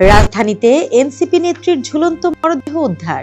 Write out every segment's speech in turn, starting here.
রাজধানীতে এনসিপি নেত্রীর ঝুলন্ত মরদেহ উদ্ধার।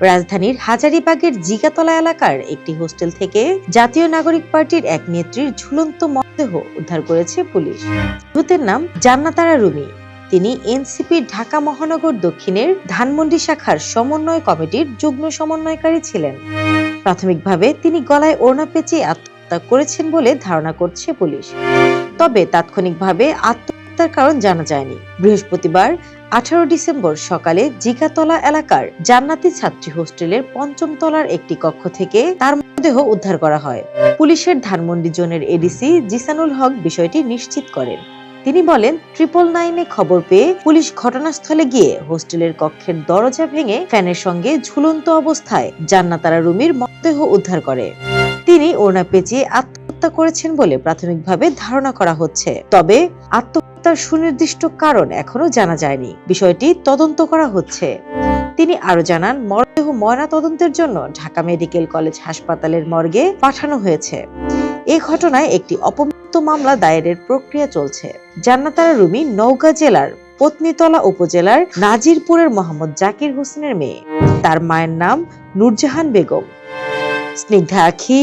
রাজধানীর হাজারীবাগের জিগাতলা এলাকার একটি হোস্টেল থেকে জাতীয় নাগরিক পার্টির এক নেত্রীর ঝুলন্ত মরদেহ উদ্ধার করেছে পুলিশ। নিহতের নাম জান্নাতারা রুমি। তিনি এনসিপির ঢাকা মহানগর দক্ষিণের ধানমন্ডি শাখার সমন্বয় কমিটির যুগ্ম সমন্বয়কারী ছিলেন। প্রাথমিকভাবে তিনি গলায় ওড়না পেঁচিয়ে আত্মহত্যা করেছেন বলে ধারণা করছে পুলিশ। তবে তাৎক্ষণিকভাবে আত্মহত্যার কারণ জানা যায়নি। বৃহস্পতিবার, আঠারো ডিসেম্বর সকালে জিগাতলা এলাকার জান্নাতি ছাত্রী হোস্টেলের পঞ্চম তলার একটি কক্ষ থেকে তার মৃতদেহ উদ্ধার করা হয়। পুলিশের ধানমন্ডি জোনের এডিসি জিসানুল হক বিষয়টি নিশ্চিত করেন। তিনি বলেন, ট্রিপল নাইনে খবর পেয়ে পুলিশ ঘটনাস্থলে গিয়ে হোস্টেলের কক্ষের দরজা ভেঙে ফ্যানের সঙ্গে ঝুলন্ত অবস্থায় জান্নাতারা রুমির মৃতদেহ উদ্ধার করে। তিনি ওড়না পেঁচিয়ে আত্মহত্যা করেছেন বলে প্রাথমিকভাবে ধারণা করা হচ্ছে। তবে আত্মহত্যার সুনির্দিষ্ট কারণ এখনও জানা যায়নি। বিষয়টি তদন্ত করা হচ্ছে। তিনি আরও জানান, মরদেহ ময়না তদন্তের জন্য ঢাকা মেডিকেল কলেজ হাসপাতালের মর্গে পাঠানো হয়েছে। এ ঘটনায় একটি অপমৃত মামলা দায়েরের প্রক্রিয়া চলছে। জান্নাতারা রুমি নওগাঁ জেলার পত্নীতলা উপজেলার নাজিরপুরের মোহাম্মদ জাকির হোসেনের মেয়ে। তার মায়ের নাম নূরজাহান বেগম। স্নিগ্ধা আখি